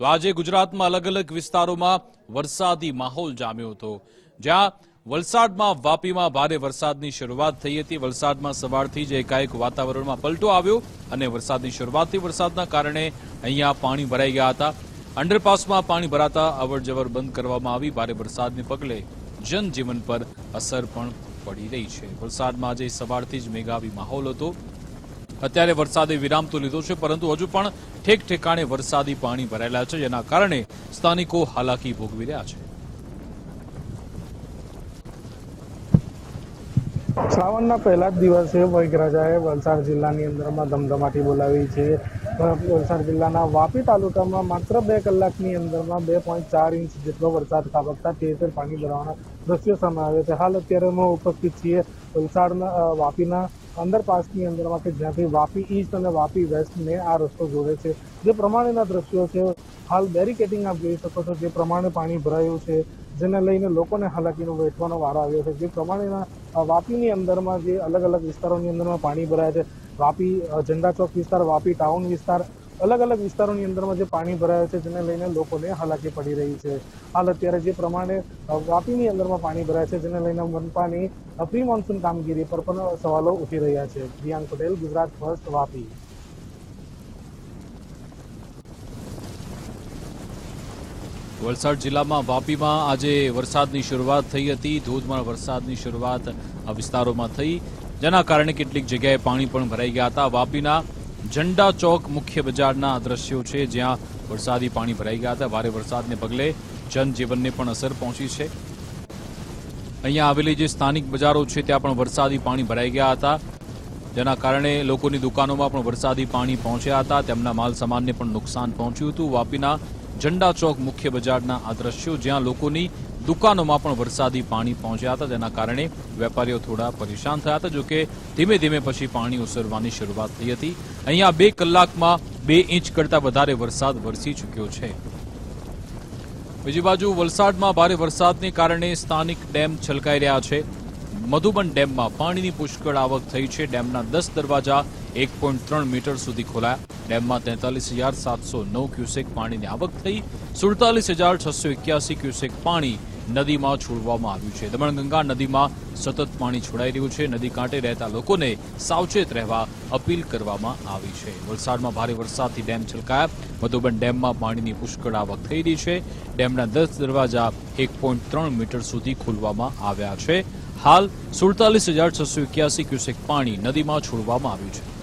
તો આજે ગુજરાતમાં અલગ અલગ વિસ્તારોમાં વરસાદી માહોલ જામ્યો હતો. જ્યાં વલસાડમાં વાપીમાં ભારે વરસાદની શરૂઆત થઈ હતી. વલસાડમાં સવારથી જ એકાએક વાતાવરણમાં પલટો આવ્યો અને વરસાદની શરૂઆતથી વરસાદના કારણે અહીંયા પાણી ભરાઈ ગયા હતા. અંડરપાસમાં પાણી ભરાતા અવરજવર બંધ કરવામાં આવી. ભારે વરસાદને પગલે જનજીવન પર અસર પણ પડી રહી છે. વલસાડમાં આજે સવારથી જ મેઘાવી માહોલ હતો. અત્યારે વરસાદે વિરામ તો લીધો છે પરંતુ હજુ પણ ઠેક ઠેકાણે વરસાદી પાણી ભરાયેલા છે. જેના કારણે સ્થાનિકો હાલાકી ભોગવી રહ્યા છે. શ્રાવણના પહેલા જ દિવસે વૈગરાજાએ વલસાડ જિલ્લાની અંદરમાં ધમધમાટી બોલાવી છે. વલસાડ જિલ્લાના વાપી તાલુકામાં માત્ર બે કલાકની અંદરમાં બે પોઈન્ટ ચાર ઇંચ જેટલો વરસાદ ખાબકતા ઠેર પાણી ભરાવાના દ્રશ્યો સામે આવે છે. હાલ અત્યારે અમે ઉપસ્થિત છીએ વલસાડના અ, વાપીના અંડરપાસની અંદરમાં કે જ્યાંથી વાપી ઈસ્ટ અને વાપી વેસ્ટને આ રસ્તો જોડે છે. જે પ્રમાણેના દ્રશ્યો છે, હાલ બેરિકેડિંગ આપ જોઈ શકો છો, જે પ્રમાણે પાણી ભરાયું છે, જેને લઈને લોકોને હાલાકીનો વેઠવાનો વારો આવ્યો છે. જે પ્રમાણેના વાપીની અંદરમાં જે અલગ અલગ વિસ્તારોની અંદરમાં પાણી ભરાય છે. વાપી ઝંડા ચોક વિસ્તાર, વાપી ટાઉન વિસ્તાર અલગ અલગ વિસ્તારોની અંદરમાં જે પાણી ભરાયા છે, જેને લઈને લોકોને હાલાકી પડી રહી છે. હાલ અત્યારે જે પ્રમાણે વાપીની અંદરમાં પાણી ભરાય છે, જેને લઈને મનપાની પ્રી મોન્સૂન કામગીરી પર પણ સવાલો ઉઠી રહ્યા છે. પ્રિયાંક પટેલ, ગુજરાત ફર્સ્ટ, વાપી. વલસાડ જિલ્લામાં વાપીમાં આજે વરસાદની શરૂઆત થઈ હતી. ધોધમાર વરસાદની શરૂઆત આ વિસ્તારોમાં થઈ. જેના કારણે કેટલીક જગ્યાએ પાણી પણ ભરાઈ ગયા હતા. વાપીના ઝંડા ચોક મુખ્ય બજારના આ દ્રશ્યો છે, જ્યાં વરસાદી પાણી ભરાઈ ગયા હતા. ભારે વરસાદને પગલે જનજીવનને પણ અસર પહોંચી છે. અહીંયા આવેલી જે સ્થાનિક બજારો છે, ત્યાં પણ વરસાદી પાણી ભરાઈ ગયા હતા. જેના કારણે લોકોની દુકાનોમાં પણ વરસાદી પાણી પહોંચ્યા હતા. તેમના માલ સામાનને પણ નુકસાન પહોંચ્યું હતું. વાપીના ઝંડા ચોક મુખ્ય બજારના આ દ્રશ્યો જ્યાં લોકોની દુકાનોમાં પણ વરસાદી પાણી પહોંચ્યા હતા. તેના કારણે વેપારીઓ થોડા પરેશાન થયા હતા જોકે ધીમે ધીમે પછી પાણી ઓસરવાની શરૂઆત થઈ હતી. અહીંયા બે કલાકમાં બે ઇંચ કરતા વધારે વરસાદ વરસી ચૂક્યો છે. બીજી બાજુ વલસાડમાં ભારે વરસાદને કારણે સ્થાનિક ડેમ છલકાઈ રહ્યા છે. મધુબન ડેમમાં પાણીની પુષ્કળ આવક થઈ છે. ડેમના દસ દરવાજા એક પોઈન્ટ ત્રણ મીટર સુધી ખોલાયા. ડેમમાં તેતાલીસ હજાર સાતસો નવ ક્યુસેક પાણીની આવક થઈ. સુડતાલીસ હજાર છસો એક્યાસી ક્યુસેક પાણી નદીમાં છોડવામાં આવ્યું છે. દમણગંગા નદીમાં સતત પાણી છોડાઈ રહ્યું છે. નદી કાંઠે રહેતા લોકોને સાવચેત રહેવા અપીલ કરવામાં આવી છે. વલસાડમાં ભારે વરસાદથી ડેમ છલકાયા. મધુબન ડેમમાં પાણીની પુષ્કળ આવક થઈ રહી છે. ડેમના દસ દરવાજા એક પોઈન્ટ ત્રણ મીટર સુધી ખોલવામાં આવ્યા છે. હાલ સુડતાલીસ હજાર છસો એક્યાસી ક્યુસેક પાણી નદીમાં છોડવામાં આવ્યું છે.